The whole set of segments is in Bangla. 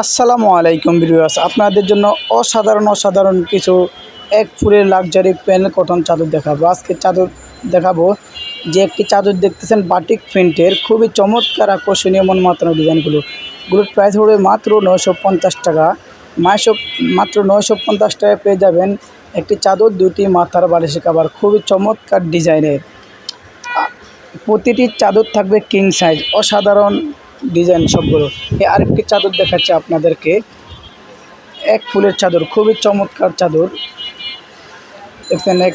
আসসালামু আলাইকুম ভিউয়ার্স। আপনাদের জন্য অসাধারণ অসাধারণ কিছু এক ফুলের লাক্সারি প্যানেল কটন চাদর দেখাবো। আজকে চাদর দেখাবো যে একটি চাদর দেখতেছেন বাটিক প্রিন্টের খুবই চমৎকার, আকর্ষণীয় মন মাতানো ডিজাইনগুলো। গুলোর প্রাইস হবে মাত্র নয়শো পঞ্চাশ টাকা। মাইশো, মাত্র নয়শো পঞ্চাশ টাকায় পেয়ে যাবেন একটি চাদর, দুটি মাথার বালিশে কাবার খুবই চমৎকার ডিজাইনের। প্রতিটি চাদর থাকবে কিং সাইজ অসাধারণ ডিজাইন সবগুলো। এই আরেকটি চাদর দেখাচ্ছে আপনাদেরকে। এক ফুলের চাদর, খুবই চমৎকার চাদর। দেখছেন, এক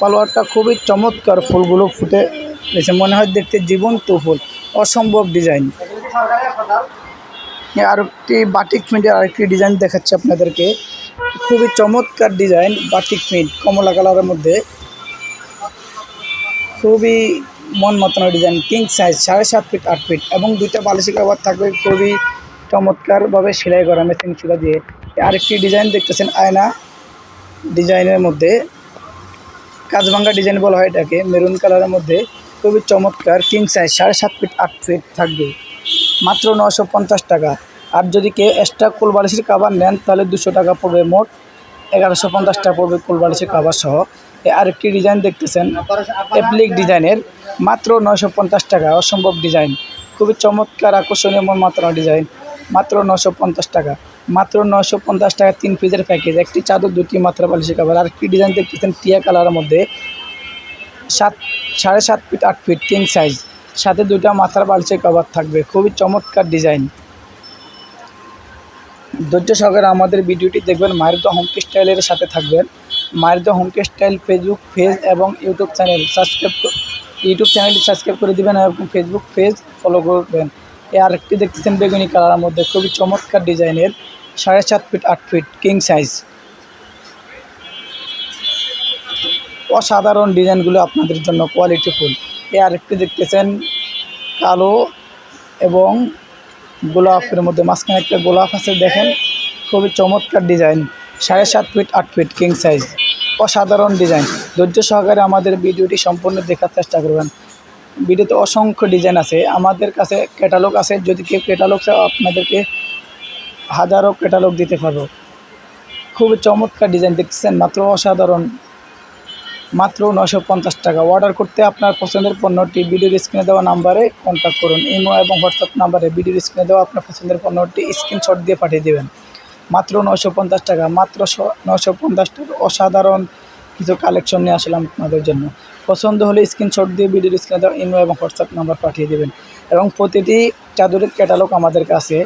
পালোয়ারটা খুবই চমৎকার ফুলগুলো ফুটে রয়েছে মনে হয় দেখতে জীবন্ত ফুল, অসম্ভব ডিজাইন। আরেকটি বাটিক প্রিন্টের আরেকটি ডিজাইন দেখাচ্ছে আপনাদেরকে। খুবই চমৎকার ডিজাইন, বাটিক প্রিন্ট, কমলা কালারের মধ্যে। খুবই মন মতন ডিজাইন কিং সাইজ সাড়ে সাত ফিট আট ফিট এবং দুইটা বালিশি কাবার থাকবে খুবই চমৎকারভাবে সেলাই করা মেশিন চুলা দিয়ে। আরেকটি ডিজাইন দেখতেছেন, আয়না ডিজাইনের মধ্যে। কাজভাঙ্গা ডিজাইন বলা হয় এটাকে মেরুন কালারের মধ্যে। খুবই চমৎকার কিং সাইজ সাড়ে সাত ফিট আট ফিট থাকবে। মাত্র নশো পঞ্চাশ টাকা। আর যদি কেউ এক্সট্রা কোলবালিশের কাবার নেন, তাহলে দুশো টাকা পড়বে মোট এগারোশো পঞ্চাশ টাকা পড়বে কোলবালিশের কাবার সহ। আরেকটি ডিজাইন দেখতেছেন। অ্যাপ্লিক ডিজাইনের মাত্র নশো পঞ্চাশ টাকা, অসম্ভব ডিজাইন খুবই চমৎকার, আকর্ষণীয় মাত্রা ডিজাইন মাত্র নশো পঞ্চাশ টাকা। মাত্র নশো পঞ্চাশ টাকা তিন পিসের প্যাকেজ একটি চাদর, দুটি মাত্রা বালিশের কাবার আরেকটি ডিজাইন দেখতেছেন, টিয়া কালারের মধ্যে। সাত, সাড়ে সাত ফিট আট ফিট কিং সাইজ সাথে দুটা মাথার বালিশের কভার থাকবে। খুবই চমৎকার ডিজাইন ধৈর্য সহকারে আমাদের ভিডিওটি দেখবেন। মায়ের হোম স্টাইলের সাথে থাকবেন। মায়ের হোম স্টাইল ফেসবুক পেজ এবং ইউটিউব চ্যানেল সাবস্ক্রাইব ইউটিউব চ্যানেলটি সাবস্ক্রাইব করে দিবেন এবং ফেসবুক পেজ ফলো করবেন। এ আরেকটি দেখতেছেন বেগুনি কালারের মধ্যে খুবই চমৎকার ডিজাইনের সাড়ে সাত ফিট আট ফিট কিং সাইজ অসাধারণ ডিজাইনগুলো আপনাদের জন্য কোয়ালিটিফুল এ আরেকটি দেখতেছেন কালো এবং গোলাপের মধ্যে মাঝখানে একটা গোলাপ আছে, দেখেন। খুবই চমৎকার ডিজাইন। সাড়ে সাত ফিট, আট ফিট কিং সাইজ অসাধারণ ডিজাইন ধৈর্য সহকারে আমাদের ভিডিওটি সম্পূর্ণ দেখার চেষ্টা করবেন। ভিডিওতে অসংখ্য ডিজাইন আছে। আমাদের কাছে ক্যাটালগ আছে। যদি কেউ ক্যাটালগ আপনাদেরকে হাজারো ক্যাটালগ দিতে পারব। খুবই চমৎকার ডিজাইন দেখতেছেন মাত্র অসাধারণ। মাত্র নশো পঞ্চাশ টাকা। অর্ডার করতে আপনার পছন্দের পণ্যটি ভিডিওর স্ক্রিনে দেওয়া নাম্বারে কন্ট্যাক্ট করুন। ইমো এবং হোয়াটসঅ্যাপ নাম্বারে ভিডিওর স্ক্রিনে দেওয়া আপনার পছন্দের পণ্যটি স্ক্রিনশট দিয়ে পাঠিয়ে দেবেন। মাত্র নশো পঞ্চাশ টাকা, মাত্র নশো পঞ্চাশ টাকা অসাধারণ কিছু কালেকশন নিয়ে আসলাম আপনাদের জন্য। পছন্দ হলে স্ক্রিনশট দিয়ে ভিডিওর স্ক্রিনে দেওয়া ইমো এবং হোয়াটসঅ্যাপ নাম্বার পাঠিয়ে দেবেন। এবং প্রতিটি চাদরের ক্যাটালগ আমাদের কাছে,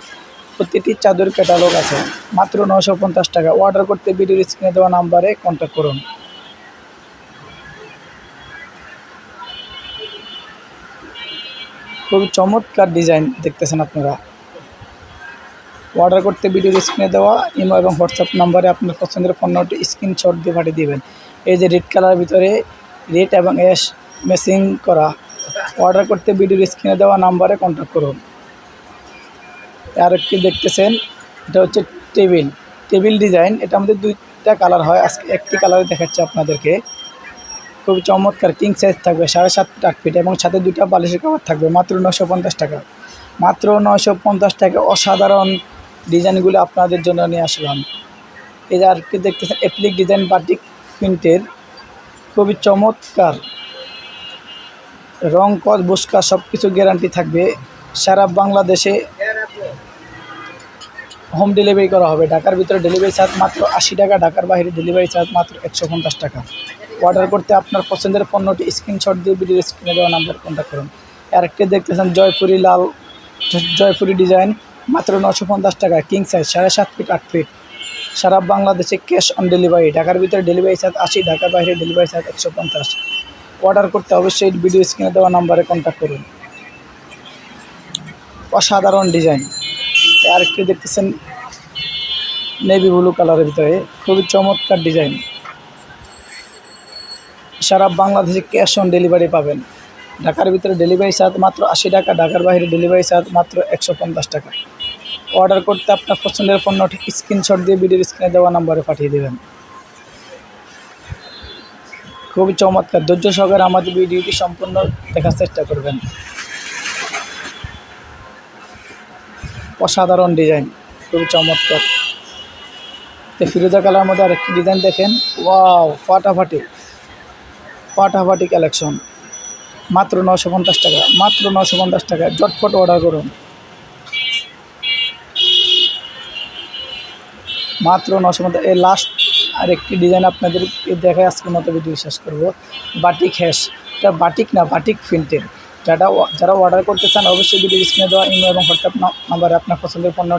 প্রতিটি চাদরের ক্যাটালগ আছে। মাত্র নশো পঞ্চাশ টাকা। অর্ডার করতে ভিডিওর স্ক্রিনে দেওয়া নাম্বারে কন্ট্যাক্ট করুন। খুবই চমৎকার ডিজাইন দেখতেছেন আপনারা। অর্ডার করতে ভিডিওর স্ক্রিনে দেওয়া ইমো এবং হোয়াটসঅ্যাপ নাম্বারে আপনার পছন্দের পণ্যটি স্ক্রিনশট দিয়ে পাঠিয়ে দেবেন। এই যে রেড কালারের ভিতরে রেড এবং অ্যাশ মেসিং করা। অর্ডার করতে ভিডিওর স্ক্রিনে দেওয়া নাম্বারে কন্ট্যাক্ট করুন। আর একটি দেখতেছেন, এটা হচ্ছে টেবিল। টেবিল ডিজাইন, এটা আমাদের দুইটা কালার হয়। আজকে একটি কালারে দেখাচ্ছে আপনাদেরকে। খুবই চমৎকার কিং সাইজ থাকবে, সাড়ে সাত আট ফিট এবং সাথে দুইটা বালিশের কাভার থাকবে, মাত্র নশো পঞ্চাশ টাকা। মাত্র নশো পঞ্চাশ টাকা। অসাধারণ ডিজাইনগুলো আপনাদের জন্য নিয়ে আসলাম। এই যে আরেকটি দেখতেছেন অ্যাপ্লিক ডিজাইন বাটিক প্রিন্টের খুবই চমৎকার। রং, কস, বুস্কা সব কিছু গ্যারান্টি থাকবে। সারা বাংলাদেশে হোম ডেলিভারি করা হবে। ঢাকার ভিতরে ডেলিভারি চার্জ মাত্র আশি টাকা, ঢাকার বাইরে ডেলিভারি চার্জ মাত্র একশো পঞ্চাশ টাকা। অর্ডার করতে আপনার পছন্দের পণ্যটি স্ক্রিনশট দিয়ে ভিডিও স্ক্রিনে দেওয়া নাম্বার কন্ট্যাক্ট করুন। আরেকটি দেখতেছেন, জয়পুরি লাল, জয়পুরি ডিজাইন মাত্র নশো পঞ্চাশ টাকা কিং সাইজ সাড়ে সাত ফিট আট ফিট সারা বাংলাদেশে ক্যাশ অন ডেলিভারি ঢাকার ভিতরে ডেলিভারি চার্জ আশি, ঢাকার বাইরে ডেলিভারি চার্জ একশো পঞ্চাশ। অর্ডার করতে অবশ্যই ভিডিও স্ক্রিনে দেওয়া নাম্বারে কন্ট্যাক্ট করুন। অসাধারণ ডিজাইন আরেকটি দেখতেছেন নেভি ব্লু কালারের ভিতরে, খুবই চমৎকার ডিজাইন সারা বাংলাদেশে ক্যাশ অন ডেলিভারি পাবেন। ঢাকার ভিতরে ডেলিভারি চার্জ মাত্র আশি টাকা, ঢাকার বাইরে ডেলিভারি চার্জ মাত্র একশো পঞ্চাশ টাকা। অর্ডার করতে আপনার পছন্দের পণ্যটি স্ক্রিনশট দিয়ে ভিডিওর স্ক্রিনে দেওয়া নাম্বারে পাঠিয়ে দেবেন। খুবই চমৎকার। ধৈর্য সহকারে আমাদের ভিডিওটি সম্পূর্ণ দেখার চেষ্টা করবেন। অসাধারণ ডিজাইন খুবই চমৎকার। তো ফিরোজা কালার মধ্যে আরেকটি ডিজাইন দেখেন। ওয়াও, ফাটাফাটি। ফাটাফাটি কালেকশন মাত্র নশো পঞ্চাশ টাকা, মাত্র নশো পঞ্চাশ টাকা জটফট অর্ডার করুন। মাত্র নশো মতো। এই লাস্ট আর একটি ডিজাইন আপনাদের দেখে আজকের মতো ভিডিও শেষ করব। বাটিক হ্যাশ এটা বাটিক না বাটিক প্রিন্টের যারা যারা অর্ডার করতে চান, অবশ্যই ভিডিও স্ক্রিনে দেওয়া ইমেল এবং হোয়াটসঅ্যাপ নাম্বারে আপনার পছন্দের পণ্য